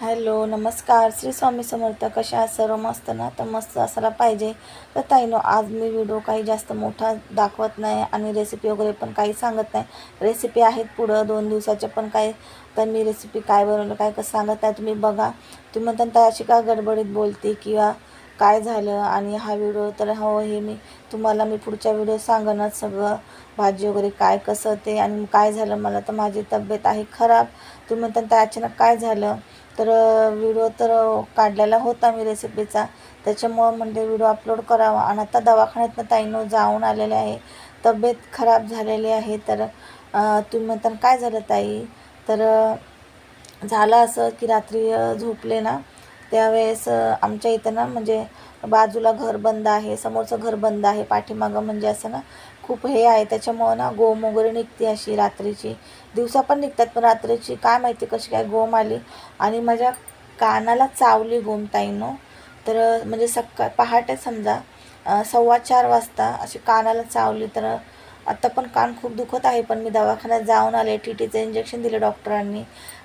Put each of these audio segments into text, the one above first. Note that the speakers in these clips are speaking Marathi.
हॅलो नमस्कार. श्री स्वामी समर्थ कशा आहात? सर्व मस्त ना? तर मस्त असायला पाहिजे. तर ताईनो आज मी व्हिडिओ काही जास्त मोठा दाखवत नाही आणि रेसिपी वगैरे पण काही सांगत नाही. रेसिपी आहेत पुढं दोन दिवसाच्या पण काय तर मी रेसिपी काय बनवलं काय कसं सांगत नाही तुम्ही बघा. तुम्ही म्हणता ताई अशी का गडबडीत बोलते किंवा काय झालं? आणि हा व्हिडिओ तर हो हे मी तुम्हाला मी पुढच्या व्हिडिओ सांगणार सगळं. भाजी वगैरे काय कसं ते आणि काय झालं मला तर माझी तब्येत आहे खराब. तुम्ही म्हणता तर अचानक काय झालं? तर व्हिडिओ तर काढलेला होता मी रेसिपीचा त्याच्यामुळं म्हणजे व्हिडिओ अपलोड करावा. आणि आता दवाखान्यातनं ताईनं जाऊन आलेले आहे. तब्येत खराब झालेली आहे. तर तुम्ही म्हणता काय झालं ताई? तर झालं असं की रात्री झोपले ना. त्यावेळेस आमच्या इथं ना म्हणजे बाजूला घर बंद आहे समोरचं घर बंद आहे पाठीमागं म्हणजे असं ना खूप हे आहे. त्याच्यामुळं ना गोम वगैरे निघते अशी रात्रीची. दिवसा पण निघतात पण रात्रीची काय माहिती कशी काय गोम आली. आणि माझ्या कानाला चावली गोमताईनो तर म्हणजे सकाळ पहाटे समजा सव्वा चार वाजता अशी कानाला चावली. तर आत्ता पण कान खूप दुखत आहे पण मी दवाखान्यात जाऊन आले. टी टीचं इंजेक्शन दिलं डॉक्टरांनी.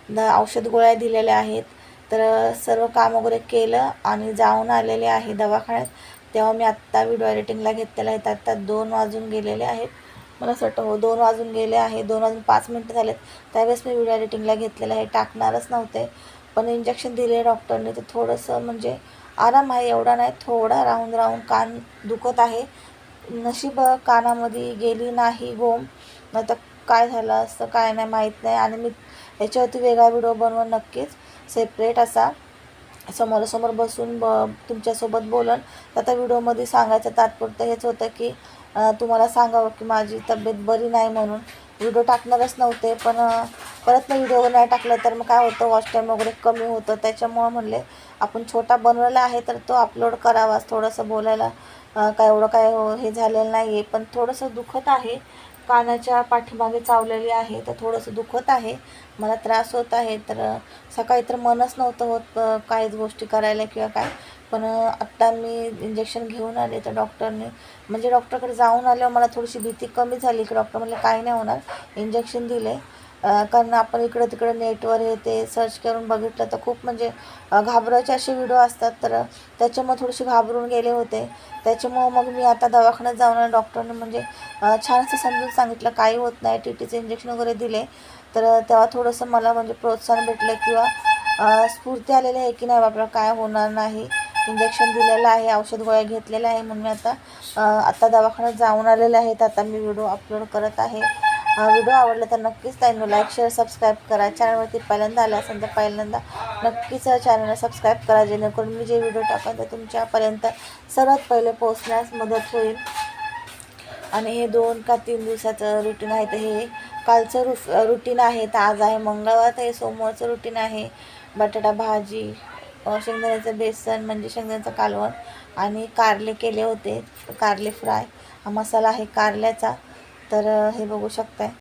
द औषध गोळ्या दिलेल्या आहेत. तर सर्व काम वगैरे केलं आणि जाऊन आलेले आहे दवाखान्यात. तेव्हा मी आत्ता व्हिडिओ एडिटिंगला घेतलेला आहे. आत्ता दोन वाजून गेलेले आहेत. मला असं वाटतं हो दोन वाजून गेले आहे. दोन वाजून पाच मिनटं झालेत. त्यावेळेस मी व्हिडिओ एडिटिंगला घेतलेलं आहे. टाकणारच नव्हते. पण इंजेक्शन दिले डॉक्टरने तर थोडंसं म्हणजे आराम आहे. एवढा नाही. थोडा राहून राहून कान दुखत आहे. नशीब कानामध्ये गेली नाही. गोम नाही तर काय झालं असतं काय नाही माहीत नाही. आणि मी याच्यावरती वेगळा व्हिडिओ बनवून नक्कीच सेपरेट असा समोरासमोर बसून ब तुमच्यासोबत बोलन. तर आता व्हिडिओमध्ये सांगायचं तात्पुरतं हेच होतं की तुम्हाला सांगावं की माझी तब्येत बरी नाही म्हणून. व्हिडिओ टाकणारच नव्हते पण परत मग व्हिडिओ नाही टाकलं तर मग काय होतं वॉच टाईम वगैरे कमी होतं. त्याच्यामुळं म्हणले आपण छोटा बनवलेला आहे तर तो अपलोड करावाच थोडंसं बोलायला काय एवढं काय हो- हे झालेलं नाही आहे पण थोडंसं दुखत आहे. कानाच्या पाठीमागे चावलेली आहे तर थोडंसं दुखत आहे. मला त्रास होत आहे. तर सकाळी तर मनच नव्हतं होत काहीच गोष्टी करायला किंवा काय. पण आत्ता मी इंजेक्शन घेऊन आले तर डॉक्टरने म्हणजे डॉक्टरकडे जाऊन आल्यावर मला थोडीशी भीती कमी झाली की डॉक्टर म्हणले काही नाही होणार. इंजेक्शन दिले कारण आपण इकडं तिकडं नेटवर हे ते सर्च करून बघितलं तर खूप म्हणजे घाबरायचे असे व्हिडिओ असतात. तर त्याच्यामुळं त्याच्यामुळे थोडीशी घाबरून गेले होते. त्याच्यामुळं मग मी आता दवाखान्यात जाऊन डॉक्टरने म्हणजे छान असं समजून सांगितलं काही होत नाही. टी टीचे इंजेक्शन वगैरे दिले. तर तेव्हा थोडंसं मला म्हणजे प्रोत्साहन भेटलं किंवा स्फूर्ती आलेली आहे की नाही बाबा काय होणार नाही. इंजेक्शन दिलेलं आहे औषध गोळ्या घेतलेल्या आहे म्हणून मी आता आता दवाखान्यात जाऊन आलेले आहेत. आता मी व्हिडिओ अपलोड करत आहे. व्हिडिओ आवडला तर नक्कीच त्यांनी लाईक शेअर सबस्क्राईब करा. चॅनलवरती पहिल्यांदा आला असेल तर पहिल्यांदा नक्कीच चॅनलला सबस्क्राईब करा जेणेकरून मी जे व्हिडिओ टाकेन ते तुमच्यापर्यंत सर्वात पहिले पोहोचण्यास मदत होईल. आणि हे दोन का तीन दिवसाचं रुटीन आहे तर हे कालचं रु रुटीन आहे तर आज आहे मंगळवार तर हे सोमवारचं रुटीन आहे. बटाटा भाजी शेंगदाण्याचं बेसन म्हणजे शेंगदाण्याचं कालवण आणि कारले केले होते कारले फ्राय. हा मसाला आहे कारल्याचा. तर अ, हे बघू शकताय